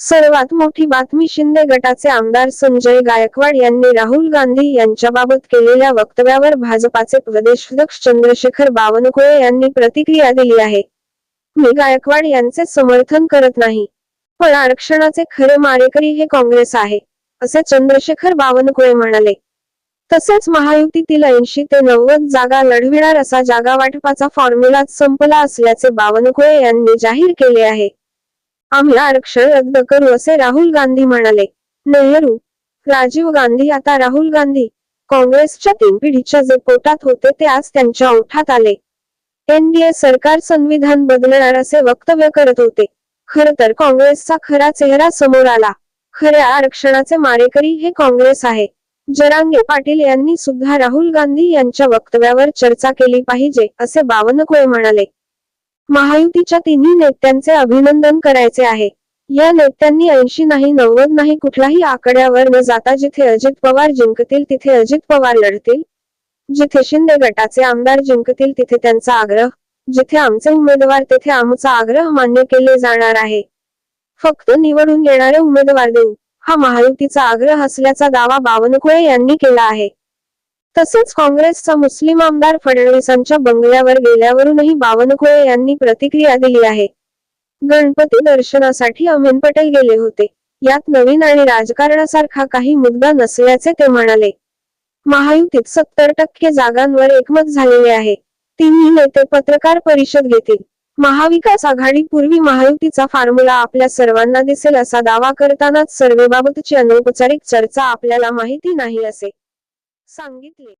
सर्वात मोठी बातमी शिंदे गटाचे आमदार संजय गायकवाड यांनी राहुल गांधी यांच्याबाबत केलेल्या वक्तव्यावर भाजपाचे प्रदेशाध्यक्ष चंद्रशेखर बावनकुळे यांनी प्रतिक्रिया दिली आहे. मी गायकवाड यांचे समर्थन करत नाही. पण आरक्षणाचे खरे मारेकरी हे काँग्रेस आहे असे चंद्रशेखर बावनकुळे म्हणाले. तसेच महायुतीतील ऐंशी ते नव्वद जागा लढविणार असा जागा वाटपाचा फॉर्म्युलाच संपला असल्याचे बावनकुळे यांनी जाहीर केले आहे. आम्ही आरक्षण रद्द करू असे राहुल गांधी म्हणाले. नेहरू राजीव गांधी आता राहुल गांधी. काँग्रेसच्या तीन पिढीच्या जे पोटात होते ते आज त्यांच्या ओठात आले. एनडीए सरकार संविधान बदलणार असे वक्तव्य करत होते. खर तर काँग्रेसचा खरा चेहरा समोर आला. खऱ्या आरक्षणाचे मारेकरी हे काँग्रेस आहे. जरांगे पाटील यांनी सुद्धा राहुल गांधी यांच्या वक्तव्यावर चर्चा केली पाहिजे असे बावनकुळे म्हणाले. महायुतीच्या तिन्ही नेत्यांचे अभिनंदन करायचे आहे. या नेत्यांनी ऐंशी नाही नव्वद नाही कुठलाही आकड्यावर न जाता जिथे अजित पवार जिंकतील तिथे अजित पवार लढतील. जिथे शिंदे गटाचे आमदार जिंकतील तिथे त्यांचा आग्रह. जिथे आमचे उमेदवार तेथे आमचा आग्रह मान्य केले जाणार आहे. फक्त निवडून येणारे उमेदवार देऊ. हा महायुतीचा आग्रह असल्याचा दावा बावनकुळे यांनी केला आहे. तसेच काँग्रेसचा मुस्लिम आमदार फडणवीसांच्या बंगल्यावर गेल्यावरूनही बावनकुळे यांनी प्रतिक्रिया दिली आहे. गणपती दर्शनासाठी अमीन पटेल गेले होते. यात नवीन आणि राजकारणासारखा काही मुद्दा नसल्याचे ते म्हणाले. महायुतीत सत्तर टक्के जागांवर एकमत झालेले आहे. तिन्ही नेते पत्रकार परिषद घेतील. महाविकास आघाडी पूर्वी महायुतीचा फॉर्म्युला आपल्या सर्वांना दिसेल असा दावा करतानाच सर्वेबाबतची अनौपचारिक चर्चा आपल्याला माहिती नाही असे. सांगितले.